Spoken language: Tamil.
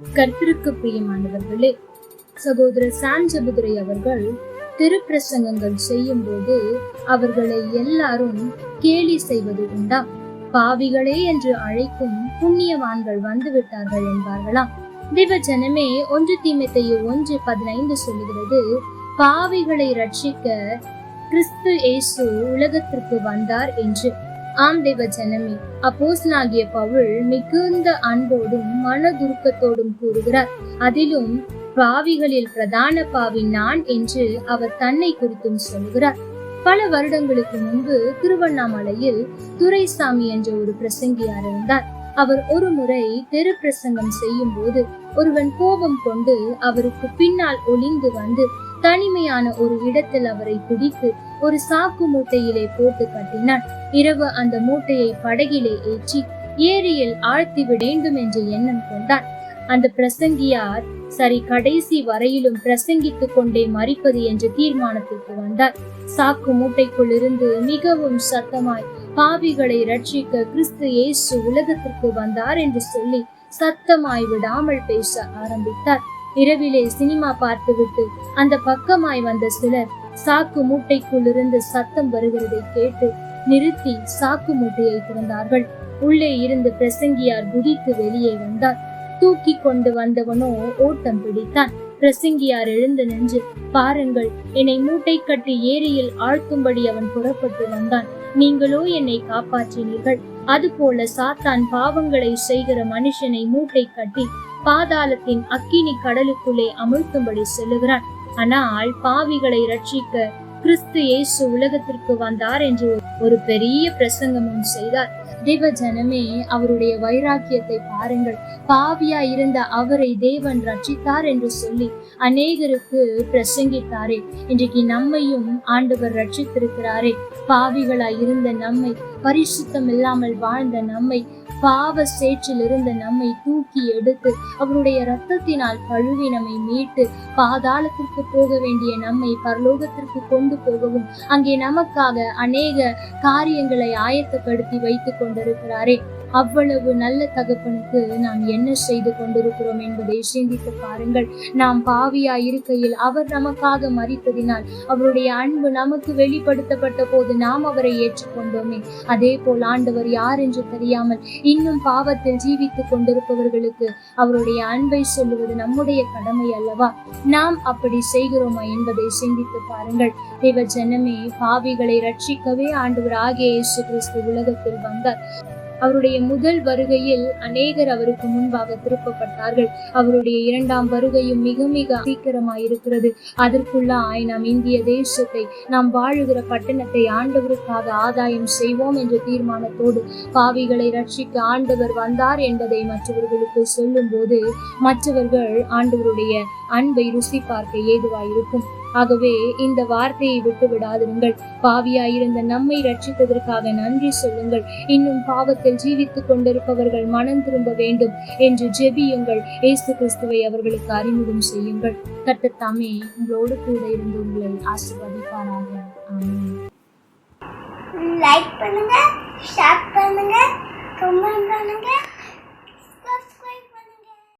கர்த்தருக்கு பிரியமானவர்களே சகோதரர் சாம் அவர்கள் திருப்பிரசங்கங்கள் செய்யும் போது அவர்களை எல்லாரும் கேலி செய்வது உண்டா? பாவிகளே என்று அழைக்கும் புண்ணியவான்கள் வந்து விட்டார்கள் என்பார்களாம் திவஜனமே ஒன்று தீமத்தையு ஒன்று பதினைந்து சொல்லுகிறது பாவிகளை ரட்சிக்க கிறிஸ்து இயேசு உலகத்திற்கு வந்தார் என்று. ஆம் தேவ ஜனமே. அப்போஸ்தலனாகிய பவுல் மிகுந்த அன்போடும் மனதுருக்கத்தோடும் கூறுகிறார். அதிலும் பாவிகளில் பிரதான பாவி நான் என்று அவர் தன்னை குறித்தும் சொல்கிறார். பல வருடங்களுக்கு முன்பு திருவண்ணாமலையில் துரைசாமி என்ற ஒரு பிரசங்கியார் இருந்தார் அவர் ஒரு முறை தெரு பிரசங்கம் செய்யும் போது ஒருவன் கோபம் கொண்டு அவருக்கு பின்னால் ஒளிந்து வந்து தனிமையான ஒரு இடத்தில் அவரை பிடித்து ஒரு சாக்கு மூட்டையிலே போட்டு கட்டினான். இரவு அந்த மூட்டையை படகிலே ஏற்றி ஏரியில் ஆழ்த்திவிட வேண்டும் என்ற எண்ணம் கொண்டான். அந்த பிரசங்கியார் சரி கடைசி வரையிலும் பிரசங்கித்துக் கொண்டே மறிப்பது என்ற தீர்மானத்திற்கு வந்தார். சாக்கு மூட்டைக்குள் இருந்து மிகவும் சத்தமாய் பாவிகளை ரட்சிக்க கிறிஸ்து இயேசு உலகத்திற்கு வந்தார் என்று சொல்லி சத்தமாய் விடாமல் பேச ஆரம்பித்தார். இரவிலே சினிமா பார்த்துவிட்டு அந்த பக்கமாய் வந்த சிலர் சாக்கு மூட்டைக்குள் இருந்து சத்தம் வருகிறதை கேட்டு நிறுத்தி சாக்கு மூட்டையை திறந்தார்கள். உள்ளே இருந்து பிரசங்கியார் குதித்து வெளியே வந்தார். தூக்கி கொண்டு வந்தவனோ ஓட்டம் பிடித்தான். பிரசங்கியார் எழுந்து நின்று பாருங்கள் என்னை மூட்டை கட்டி ஏரியில் ஆழ்த்தும்படி அவன் புறப்பட்டு வந்தான். நீங்களோ என்னை காப்பாற்றினீர்கள். அதுபோல சாத்தான் பாவங்களை செய்கிற மனுஷனை மூட்டை கட்டி பாதாளத்தின் அக்கினி கடலுக்குள்ளே அமிழ்த்தும்படி சொல்லுகிறான். ஆனால் பாவிகளை ரட்சிக்க கிறிஸ்து இயேசு உலகத்திற்கு வந்தார் என்று ஒரு பெரிய பிரசங்கமும் செய்தார். தேவ ஜனமே அவருடைய வைராக்கியத்தை பாருங்கள். பாவியா இருந்த அவரை தேவன் ரட்சித்தார் என்று சொல்லி அநேகருக்கு பிரசங்கித்தாரே. இன்றைக்கு நம்மையும் ஆண்டவர் ரட்சித்திருக்கிறாரே பாவிகளா இருந்த நம்மை பரிசுத்தம் இல்லாமல் வாழ்ந்த நம்மை பாவ சேற்றிலிருந்து நம்மை தூக்கி எடுத்து அவருடைய இரத்தத்தினால் கழுவி நம்மை மீட்டு பாதாளத்திற்கு போக வேண்டிய நம்மை பரலோகத்திற்கு கொண்டு போகவும் அங்கே நமக்காக அநேக காரியங்களை ஆயத்தப்படுத்தி வைத்துக் கொண்டிருக்கிறாரே. அவ்வளவு நல்ல தகப்பனுக்கு நாம் என்ன செய்து கொண்டிருக்கிறோம் என்பதை சிந்தித்து பாருங்கள். நாம் பாவியா இருக்கையில் அவர் நமக்காக மறித்ததினால் அவருடைய அன்பு நமக்கு வெளிப்படுத்தப்பட்ட போது நாம் அவரை ஏற்றுக்கொண்டோமே. அதே போல் ஆண்டவர் யார் என்று தெரியாமல் இன்னும் பாவத்தில் ஜீவித்துக் கொண்டிருப்பவர்களுக்கு அவருடைய அன்பை சொல்லுவது நம்முடைய கடமை அல்லவா? நாம் அப்படி செய்கிறோமா என்பதை சிந்தித்து பாருங்கள். தேவ ஜனமே பாவிகளை ரட்சிக்கவே ஆண்டவர் ஆகிய இயேசு கிறிஸ்து உலகத்தில் வந்தார். அவருடைய முதல் வருகையில் அநேகர் அவருக்கு முன்பாக திருப்பப்பட்டார்கள். அவருடைய இரண்டாம் வருகையும் மிக மிக சீக்கிரமாயிருக்கிறது அதற்குள்ளாய் நாம் இந்திய தேசத்தை நாம் வாழுகிற பட்டணத்தை ஆண்டவருக்காக ஆதாயம் செய்வோம் என்ற தீர்மானத்தோடு பாவிகளை ரட்சிக்க ஆண்டவர் வந்தார் என்பதை மற்றவர்களுக்கு சொல்லும்போது மற்றவர்கள் ஆண்டவருடைய அன்பை ருசி பார்க்க ஏதுவாயிருக்கும். ஆகவே இந்த வார்த்தையை விட்டு விடாதிருங்கள் பாவியாயிருந்த நம்மை ரட்சித்ததற்காக நன்றி சொல்லுங்கள். இன்னும் பாவத்தில் ஜீவித்துக் கொண்டிருப்பவர்கள் மனம் திரும்ப வேண்டும் என்று ஜெபியுங்கள். இயேசு கிறிஸ்துவை அவர்களுக்கு அறிமுகம் செய்யுங்கள். கட்டத்தாமே தாமே உங்களோடு கூட இருந்து உங்களை ஆசீர்வதிப்பாராக. லைக் பண்ணுங்க ஷேர் பண்ணுங்க கமெண்ட் பண்ணுங்க.